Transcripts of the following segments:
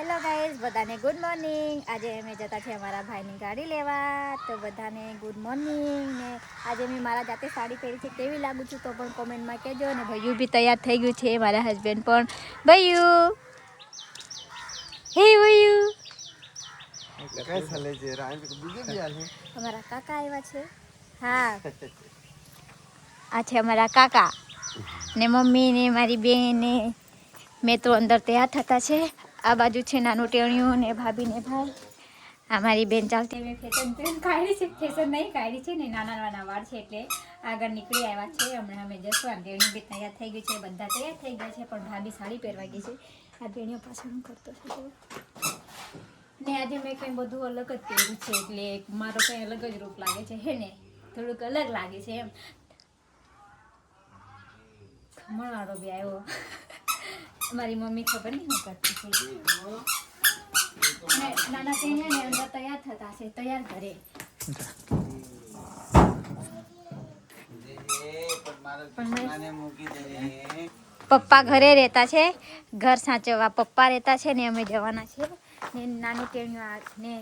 Hello guys બધાને good morning આજે અમે જતા છીએ અમારા ભાઈની ગાડી લેવા. તો બધાને ગુડ મોર્નિંગ ને આજે મેં મારા જાતે સાડી પહેરી છે કેવી લાગુ છું, તો પણ કોમેન્ટમાં કહેજો. ને ભૈયું બી તૈયાર થઈ ગયું છે, મારા હસબન્ડ પણ. ભૈયું! હે ભૈયું! અમારા કાકા આવ્યા છે. હા. આ છે અમારા કાકા ને મમ્મી ને મારી બેન ને. મેં તો અંદર તૈયાર થતા છે. આ બાજુ છે નાનું ટેણિયું ને ભાભી ને ભાઈ. આ મારી બેન ચાલતી મેં ફેશન કાઢી છે. ફેશન નહીં, કાઢી છે ને નાના નાના વાળ છે એટલે આગળ નીકળી આવ્યા છે. હમણાં અમે જશું. આ ટેણિયું બી તૈયાર થઈ ગયું છે. બધા તૈયાર થઈ ગયા છે, પણ ભાભી સાડી પહેરવા ગઈ છે. આ બેણીઓ પાછળ હું કરતો છું ને આજે મેં કંઈ બધું અલગ જ પહેર્યું છે એટલે મારો કંઈ અલગ જ રૂપ લાગે છે. હે ને? થોડુંક અલગ લાગે છે એમ. ખમણવાળો બી આવ્યો. મારી મમ્મી ખબર નહીં હું કરતી છે નાના ટેણિયા ને અંદર તૈયાર થતા છે તૈયાર ઘરે. પપ્પા ઘરે રહેતા છે ઘર સાચવવા. પપ્પા રહેતા છે ને અમે જવાના છે. ને નાની ટેણીઓ આ ને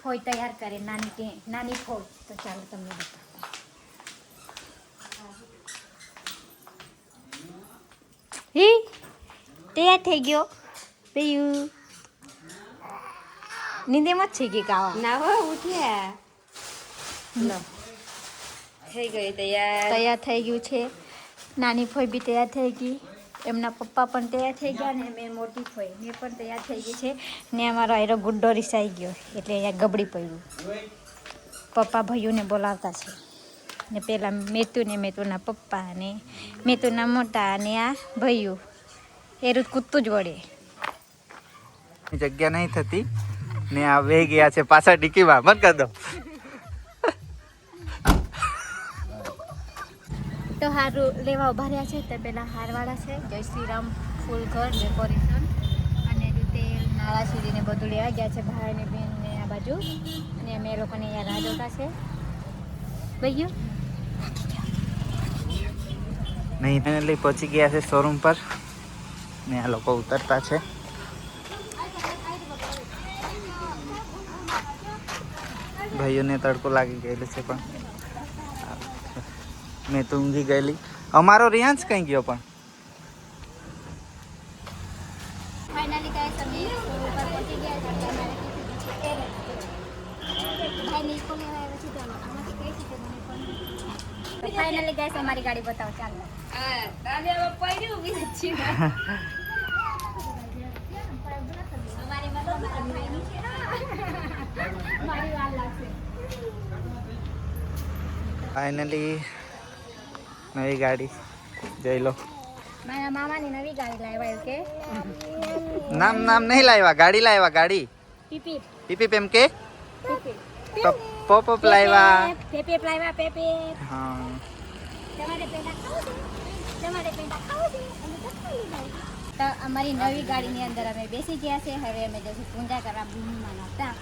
ફોઈ તૈયાર કરે નાની ટે નાની ફોઈ. તો ચાલો તમને બતાવું. હી? તૈયાર થઈ ગયો. પીયું. નીંદે જ થઈ ગઈ કાવા. ના હો ઉઠ્યા. લો. થઈ ગઈ તૈયાર. તૈયાર થઈ ગયું છે. નાની ફોઈ બી તૈયાર થઈ ગઈ. એમના પપ્પા પણ તૈયાર થઈ ગયા ને મેં મોટી ફોઈ મેં પણ તૈયાર થઈ ગઈ છે. ને અમારો આયરો ગુડ્ડો રિસાઈ ગયો એટલે અહીંયા ગબડી પડ્યું. પપ્પા ભાઈઓને બોલાવતા છે. ને પહેલાં મેતુ ને મેતુના પપ્પા ને મેતુના મોટા અને આ ભાઈઓ. એ રીત કૂદતું જ વળે. જગ્યા નહીં થતી. ને આ વે ગયા છે પાછા ડીકીમાં. બંધ કરી દો. તો હારું લેવા ઊભા રહ્યા છે. તે પેલા હારવાળા છે. જય શ્રી રામ ફૂલ ઘર ડેકોરેશન. અને તેલ નાળા સુધી ને બધું લેવા ગયા છે ભાઈ ને બેન ને આ બાજુ. અને અમે લોકોને અહીંયા રાહ જોતા છે. ભાઈઓ? નહીં લઈ પહોંચી ગયા છે શોરૂમ પર. ને આ લોકો ઉતરતા છે. ભાઈઓને તડકો લાગી ગયેલો છે પણ. મેં તો ઊંઘી ગયેલી. અમારો રિયાન્સ કઈ ગયો પણ? ફાઇનલી ગાઈસ અમારી ગાડી બતાવો. ચાલો. લેવા આવ્યા છે તો આમાંથી કઈ રીતે મને પણ ફાઇનલી ગાઈસ અમારી ગાડી બતાવો ચાલો આ તાલે હવે પડ્યું બી છે અમારી મતલબ મારા ભાઈની છે મારી વાર લાગશે ફાઇનલી નવી ગાડી. જઈ લો. મારા મામાની નવી ગાડી લાવ્યા કે. નામ નામ નહીં લાવ્યા ગાડી લાવ્યા ગાડી. પીપી. પીપી એમ કે? પોપ. પોપ લાવ્યા. પેપે લાવ્યા પેપે હા. તમારે પેડા ખાવું છે? તમારે પેડા ખાવું છે? અમે તો ખાઈ તો અમારી નવી ગાડીની અંદર અમે બેસી ગયા છે. હવે અમે જશું પૂજા કરવા ભૂમિમાં નહોતા.